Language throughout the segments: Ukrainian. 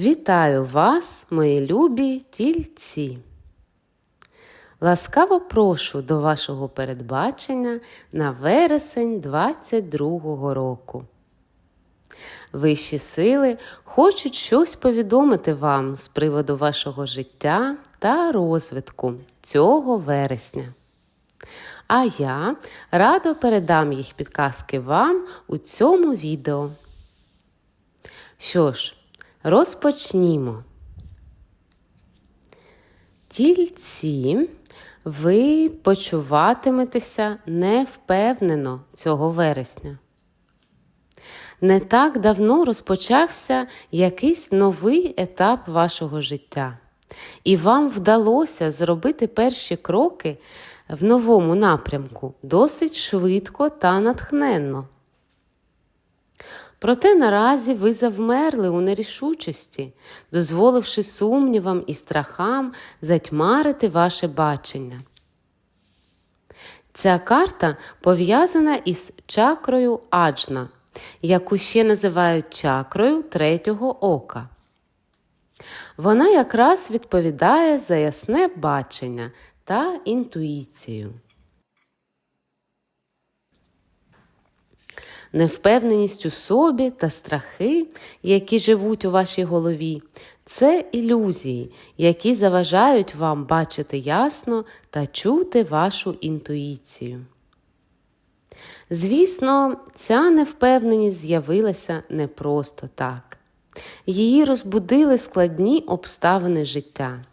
Вітаю вас, мої любі тільці! Ласкаво прошу до вашого передбачення на вересень 22-го року. Вищі сили хочуть щось повідомити вам з приводу вашого життя та розвитку цього вересня. А я радо передам їх підказки вам у цьому відео. Що ж, розпочнімо. Тільці ви почуватиметеся невпевнено цього вересня. Не так давно розпочався якийсь новий етап вашого життя, і вам вдалося зробити перші кроки в новому напрямку досить швидко та натхненно. Проте наразі ви завмерли у нерішучості, дозволивши сумнівам і страхам затьмарити ваше бачення. Ця карта пов'язана із чакрою Аджна, яку ще називають чакрою третього ока. Вона якраз відповідає за ясне бачення та інтуїцію. Невпевненість у собі та страхи, які живуть у вашій голові, це ілюзії, які заважають вам бачити ясно та чути вашу інтуїцію. Звісно, ця невпевненість з'явилася не просто так. Її розбудили складні обставини життя.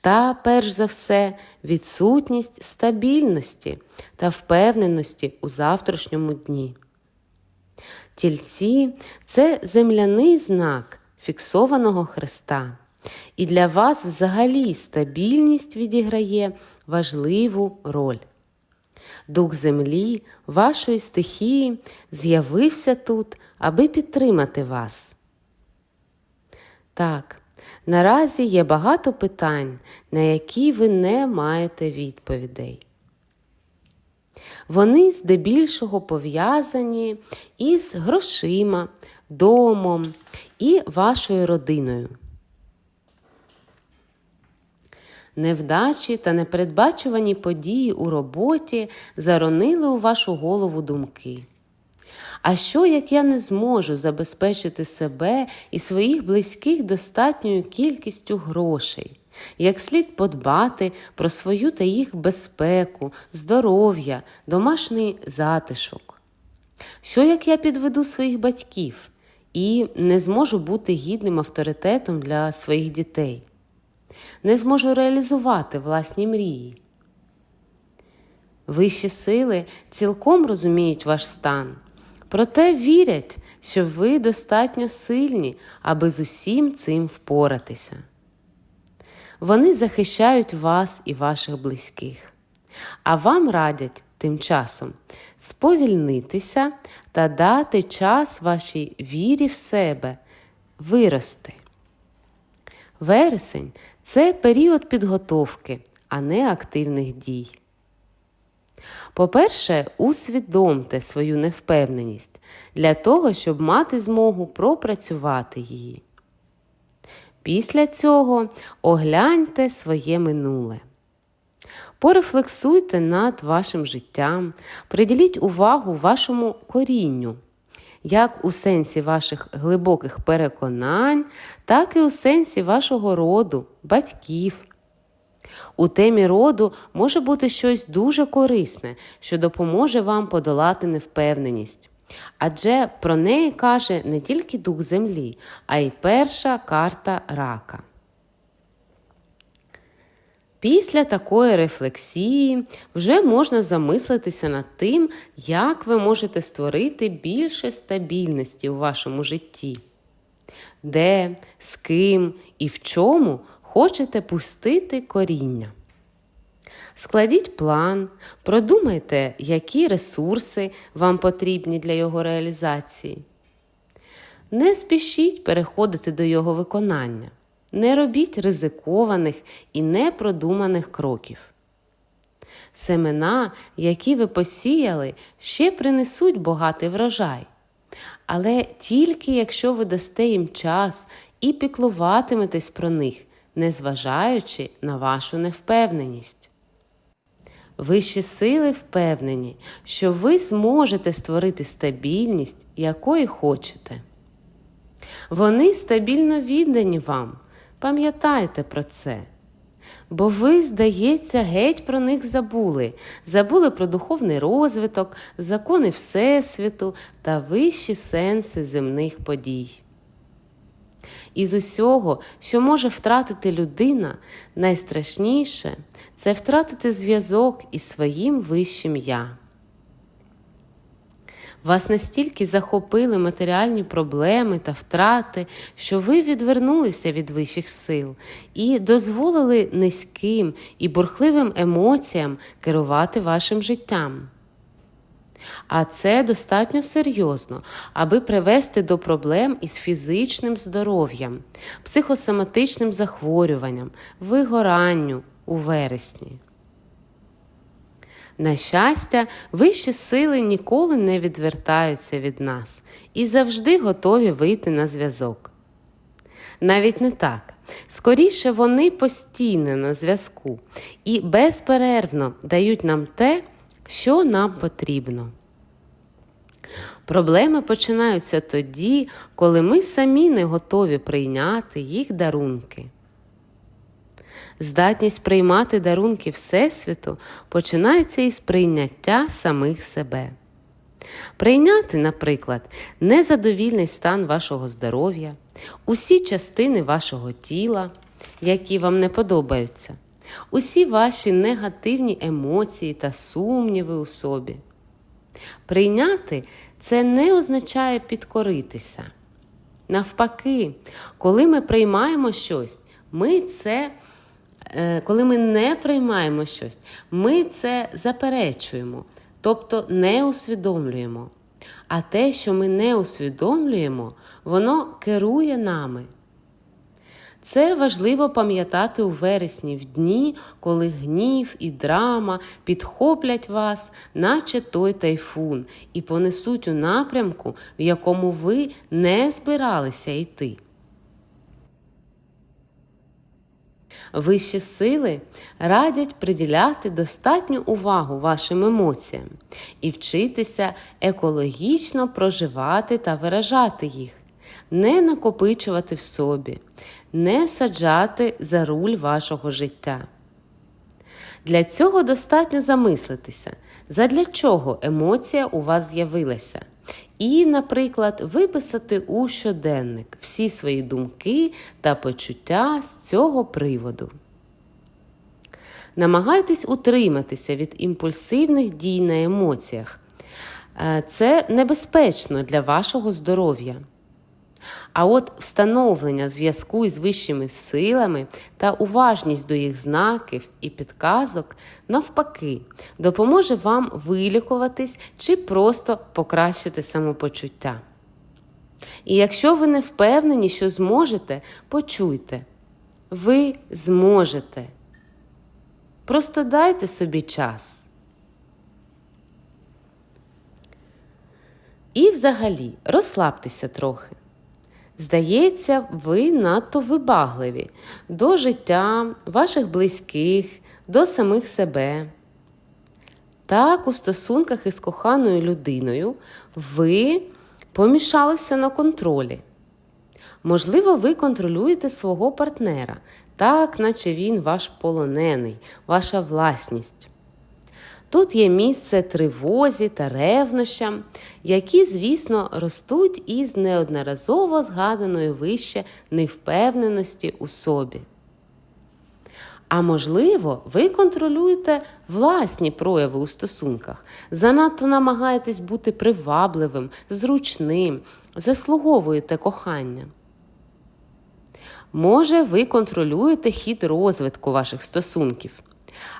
Та, перш за все, відсутність стабільності та впевненості у завтрашньому дні. Тільці це земляний знак фіксованого хреста. І для вас взагалі стабільність відіграє важливу роль. Дух землі, вашої стихії, з'явився тут, аби підтримати вас. Так, наразі є багато питань, на які ви не маєте відповідей. Вони здебільшого пов'язані із грошима, домом і вашою родиною. Невдачі та непередбачувані події у роботі заронили у вашу голову думки. А що, як я не зможу забезпечити себе і своїх близьких достатньою кількістю грошей? Як слід подбати про свою та їх безпеку, здоров'я, домашній затишок? Що як я підведу своїх батьків і не зможу бути гідним авторитетом для своїх дітей? Не зможу реалізувати власні мрії? Вищі сили цілком розуміють ваш стан, проте вірять, що ви достатньо сильні, аби з усім цим впоратися. Вони захищають вас і ваших близьких, а вам радять тим часом сповільнитися та дати час вашій вірі в себе вирости. Вересень це період підготовки, а не активних дій. По-перше, усвідомте свою невпевненість для того, щоб мати змогу пропрацювати її. Після цього огляньте своє минуле. Порефлексуйте над вашим життям, приділіть увагу вашому корінню, як у сенсі ваших глибоких переконань, так і у сенсі вашого роду, батьків. У темі роду може бути щось дуже корисне, що допоможе вам подолати невпевненість. Адже про неї каже не тільки дух землі, а й перша карта рака. Після такої рефлексії вже можна замислитися над тим, як ви можете створити більше стабільності у вашому житті, де, з ким і в чому хочете пустити коріння. Складіть план, продумайте, які ресурси вам потрібні для його реалізації. Не спішіть переходити до його виконання. Не робіть ризикованих і непродуманих кроків. Семена, які ви посіяли, ще принесуть багатий врожай. Але тільки якщо ви дасте їм час і піклуватиметесь про них, незважаючи на вашу невпевненість. Вищі сили впевнені, що ви зможете створити стабільність, якої хочете. Вони стабільно віддані вам. Пам'ятайте про це. Бо ви, здається, геть про них забули, забули про духовний розвиток, закони Всесвіту та вищі сенси земних подій. Із усього, що може втратити людина, найстрашніше це втратити зв'язок із своїм вищим я. Вас настільки захопили матеріальні проблеми та втрати, що ви відвернулися від вищих сил і дозволили низьким і бурхливим емоціям керувати вашим життям. А це достатньо серйозно, аби привести до проблем із фізичним здоров'ям, психосоматичним захворюванням, вигоранню у вересні. На щастя, вищі сили ніколи не відвертаються від нас і завжди готові вийти на зв'язок. Навіть не так. Скоріше вони постійно на зв'язку і безперервно дають нам те, що нам потрібно. Проблеми починаються тоді, коли ми самі не готові прийняти їх дарунки. Здатність приймати дарунки Всесвіту починається із прийняття самих себе. Прийняти, наприклад, незадовільний стан вашого здоров'я, усі частини вашого тіла, які вам не подобаються, усі ваші негативні емоції та сумніви у собі. Прийняти це не означає підкоритися. Навпаки, коли ми приймаємо щось, ми це коли ми не приймаємо щось, ми це заперечуємо, тобто не усвідомлюємо. А те, що ми не усвідомлюємо, воно керує нами. Це важливо пам'ятати у вересні, в дні, коли гнів і драма підхоплять вас, наче той тайфун, і понесуть у напрямку, в якому ви не збиралися йти. Вищі сили радять приділяти достатню увагу вашим емоціям і вчитися екологічно проживати та виражати їх, не накопичувати в собі, не саджати за руль вашого життя. Для цього достатньо замислитися, задля чого емоція у вас з'явилася. І, наприклад, виписати у щоденник всі свої думки та почуття з цього приводу. Намагайтесь утриматися від імпульсивних дій на емоціях. Е, це небезпечно для вашого здоров'я. А от встановлення зв'язку із вищими силами та уважність до їх знаків і підказок, навпаки, допоможе вам вилікуватись чи просто покращити самопочуття. І якщо ви не впевнені, що зможете, почуйте, ви зможете. Просто дайте собі час. І взагалі розслабтеся трохи. Здається, ви надто вибагливі до життя, ваших близьких, до самих себе. Так, у стосунках із коханою людиною ви помішалися на контролі. Можливо, ви контролюєте свого партнера, так, наче він ваш полонений, ваша власність. Тут є місце тривозі та ревнощам, які, звісно, ростуть із неодноразово згаданої вище невпевненості у собі. А можливо, ви контролюєте власні прояви у стосунках, занадто намагаєтесь бути привабливим, зручним, заслуговуєте кохання. Може, ви контролюєте хід розвитку ваших стосунків.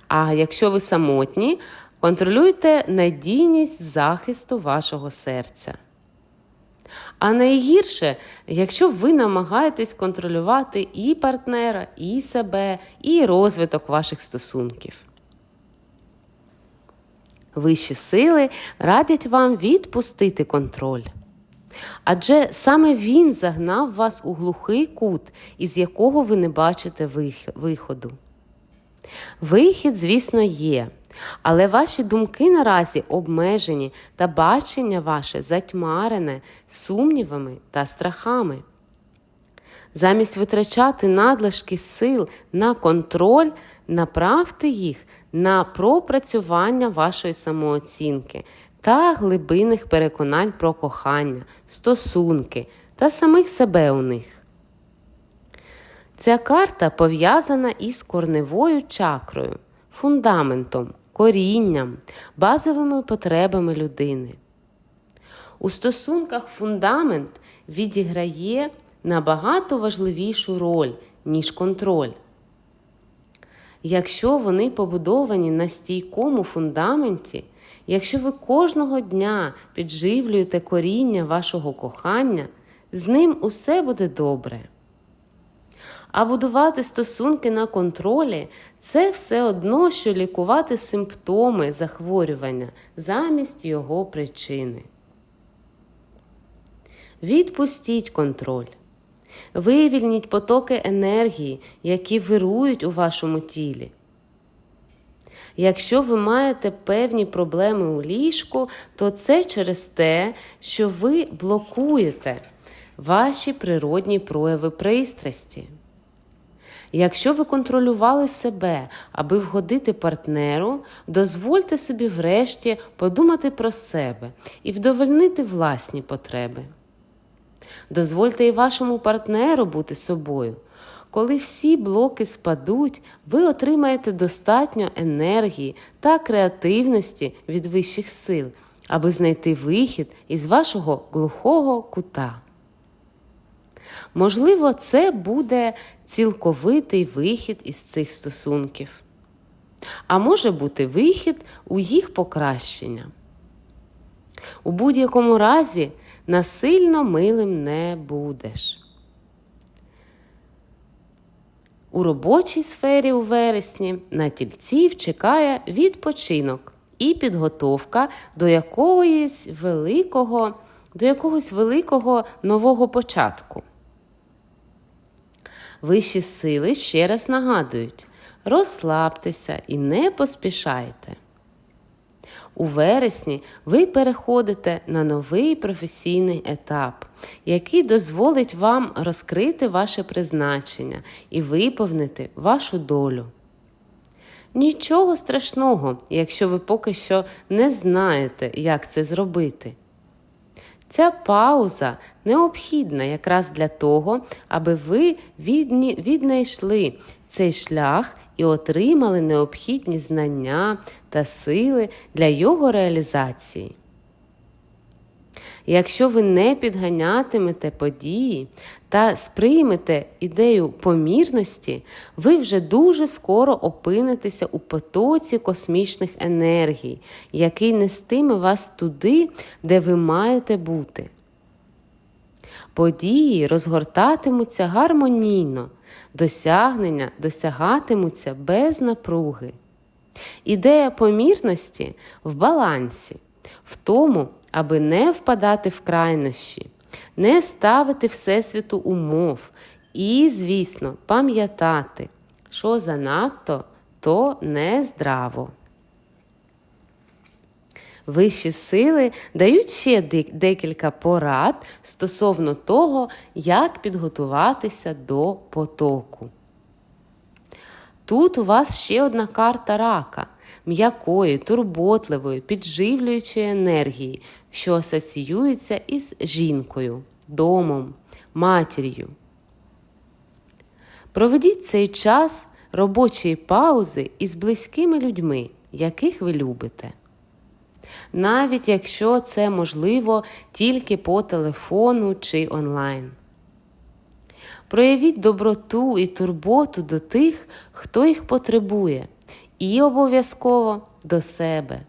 А якщо ви самотні, контролюйте надійність захисту вашого серця. А найгірше, якщо ви намагаєтесь контролювати і партнера, і себе, і розвиток ваших стосунків. Вищі сили радять вам відпустити контроль. Адже саме він загнав вас у глухий кут, із якого ви не бачите виходу. Вихід, звісно, є, але ваші думки наразі обмежені та бачення ваше затьмарене сумнівами та страхами. Замість витрачати надлишки сил на контроль, направте їх на пропрацювання вашої самооцінки та глибинних переконань про кохання, стосунки та самих себе у них. Ця карта пов'язана із корневою чакрою, фундаментом, корінням, базовими потребами людини. У стосунках фундамент відіграє набагато важливішу роль, ніж контроль. Якщо вони побудовані на стійкому фундаменті, якщо ви кожного дня підживлюєте коріння вашого кохання, з ним усе буде добре. А будувати стосунки на контролі це все одно, що лікувати симптоми захворювання замість його причини. Відпустіть контроль. Вивільніть потоки енергії, які вирують у вашому тілі. Якщо ви маєте певні проблеми у ліжку, то це через те, що ви блокуєте ваші природні прояви пристрасті. Якщо ви контролювали себе, аби вгодити партнеру, дозвольте собі врешті подумати про себе і вдовольнити власні потреби. Дозвольте і вашому партнеру бути собою. Коли всі блоки спадуть, ви отримаєте достатньо енергії та креативності від вищих сил, аби знайти вихід із вашого глухого кута. Можливо, це буде цілковитий вихід із цих стосунків, а може бути вихід у їх покращення. У будь-якому разі насильно милим не будеш. У робочій сфері у вересні на тільців чекає відпочинок і підготовка до якогось великого, до якогось великого нового початку. Вищі сили ще раз нагадують: розслабтеся і не поспішайте. У вересні ви переходите на новий професійний етап, який дозволить вам розкрити ваше призначення і виповнити вашу долю. Нічого страшного, якщо ви поки що не знаєте, як це зробити. Ця пауза необхідна якраз для того, аби ви віднайшли цей шлях і отримали необхідні знання та сили для його реалізації. Якщо ви не підганятимете події та сприймете ідею помірності, ви вже дуже скоро опинитеся у потоці космічних енергій, який нестиме вас туди, де ви маєте бути. Події розгортатимуться гармонійно, досягнення досягатимуться без напруги. Ідея помірності в балансі, в тому, аби не впадати в крайнощі, не ставити Всесвіту умов і, звісно, пам'ятати, що занадто, то не здраво. Вищі сили дають ще декілька порад стосовно того, як підготуватися до потоку. Тут у вас ще одна карта рака м'якої, турботливої, підживлюючої енергії, що асоціюється із жінкою, домом, матір'ю. Проведіть цей час робочої паузи із близькими людьми, яких ви любите. Навіть якщо це можливо тільки по телефону чи онлайн. Проявіть доброту і турботу до тих, хто їх потребує, і обов'язково до себе.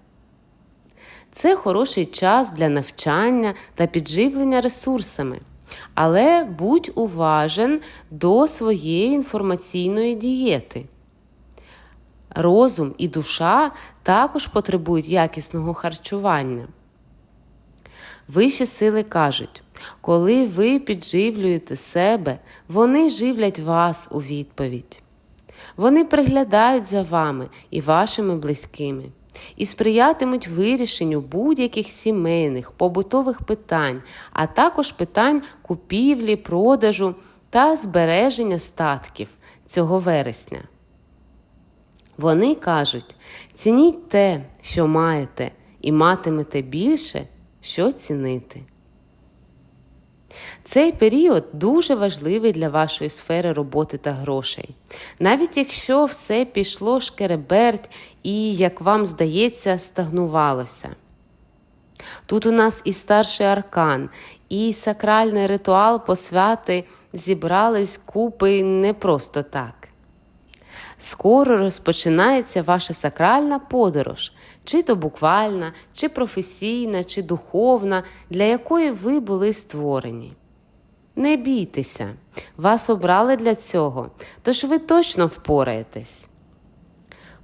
Це хороший час для навчання та підживлення ресурсами. Але будь уважен до своєї інформаційної дієти. Розум і душа також потребують якісного харчування. Вищі сили кажуть: Коли ви підживлюєте себе, вони живлять вас у відповідь. Вони приглядають за вами і вашими близькими і сприятимуть вирішенню будь-яких сімейних, побутових питань, а також питань купівлі, продажу та збереження статків цього вересня. Вони кажуть: цініть те, що маєте, і матимете більше, що цінити. Цей період дуже важливий для вашої сфери роботи та грошей. Навіть якщо все пішло шкереберть і, як вам здається, стагнувалося. Тут у нас і старший аркан, і сакральний ритуал посвяти зібрались купи не просто так. Скоро розпочинається ваша сакральна подорож, чи то буквальна, чи професійна, чи духовна, для якої ви були створені. Не бійтеся, вас обрали для цього, тож ви точно впораєтесь.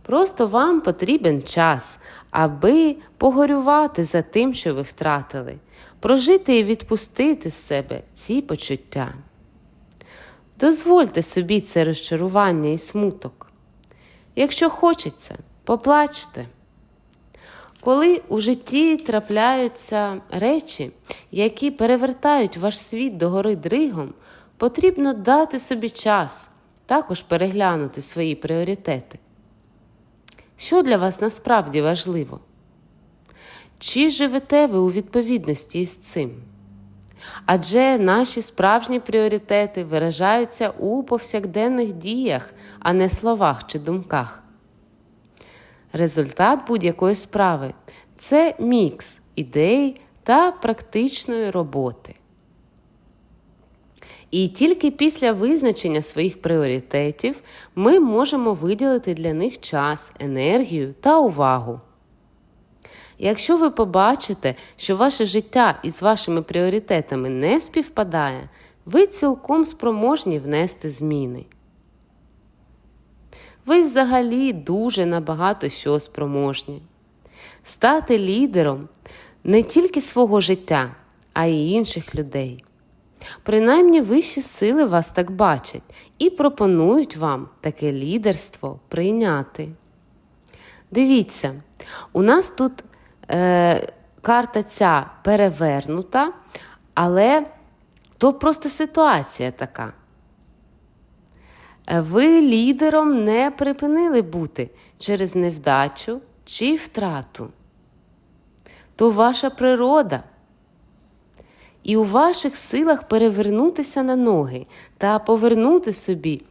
Просто вам потрібен час, аби погорювати за тим, що ви втратили, прожити і відпустити з себе ці почуття. Дозвольте собі це розчарування і смуток. Якщо хочеться, поплачте. Коли у житті трапляються речі, які перевертають ваш світ догори дригом, потрібно дати собі час, також переглянути свої пріоритети. Що для вас насправді важливо? Чи живете ви у відповідності із цим? Адже наші справжні пріоритети виражаються у повсякденних діях, а не словах чи думках. Результат будь-якої справи це мікс ідей та практичної роботи. І тільки після визначення своїх пріоритетів ми можемо виділити для них час, енергію та увагу. Якщо ви побачите, що ваше життя із вашими пріоритетами не співпадає, ви цілком спроможні внести зміни. Ви взагалі дуже набагато що спроможні. Стати лідером не тільки свого життя, а й інших людей. Принаймні вищі сили вас так бачать і пропонують вам таке лідерство прийняти. Дивіться, у нас тут е, карта ця перевернута, але то просто ситуація така. Ви лідером не припинили бути через невдачу чи втрату. То ваша природа. І у ваших силах перевернутися на ноги та повернути собі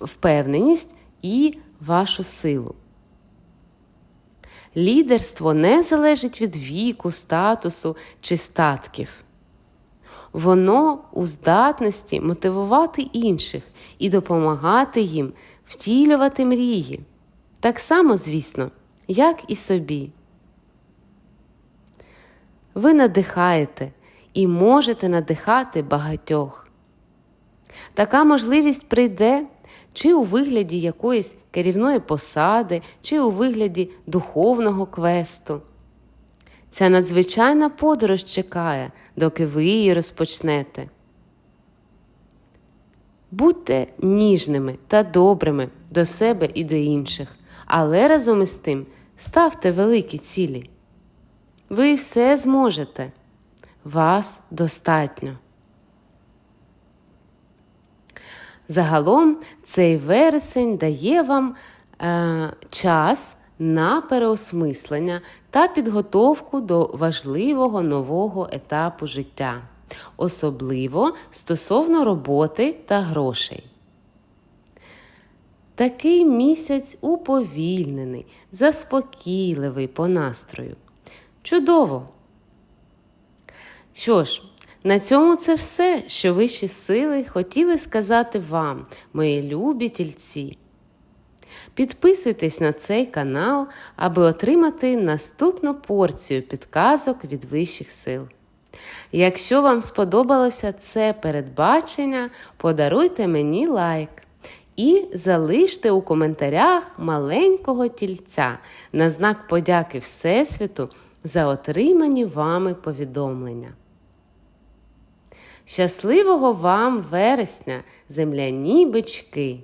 впевненість і вашу силу. Лідерство не залежить від віку, статусу чи статків. Воно у здатності мотивувати інших і допомагати їм втілювати мрії. Так само, звісно, як і собі. Ви надихаєте і можете надихати багатьох. Така можливість прийде чи у вигляді якоїсь керівної посади, чи у вигляді духовного квесту. Ця надзвичайна подорож чекає, доки ви її розпочнете. Будьте ніжними та добрими до себе і до інших, але разом із тим ставте великі цілі. Ви все зможете. Вас достатньо. Загалом цей вересень дає вам е, час на переосмислення та підготовку до важливого нового етапу життя, особливо стосовно роботи та грошей. Такий місяць уповільнений, заспокійливий по настрою. Чудово! Що ж, на цьому це все, що вищі сили хотіли сказати вам, мої любі тільці. Підписуйтесь на цей канал, аби отримати наступну порцію підказок від вищих сил. Якщо вам сподобалося це передбачення, подаруйте мені лайк і залиште у коментарях маленького тільця на знак подяки Всесвіту за отримані вами повідомлення. Щасливого вам вересня, земляні бички!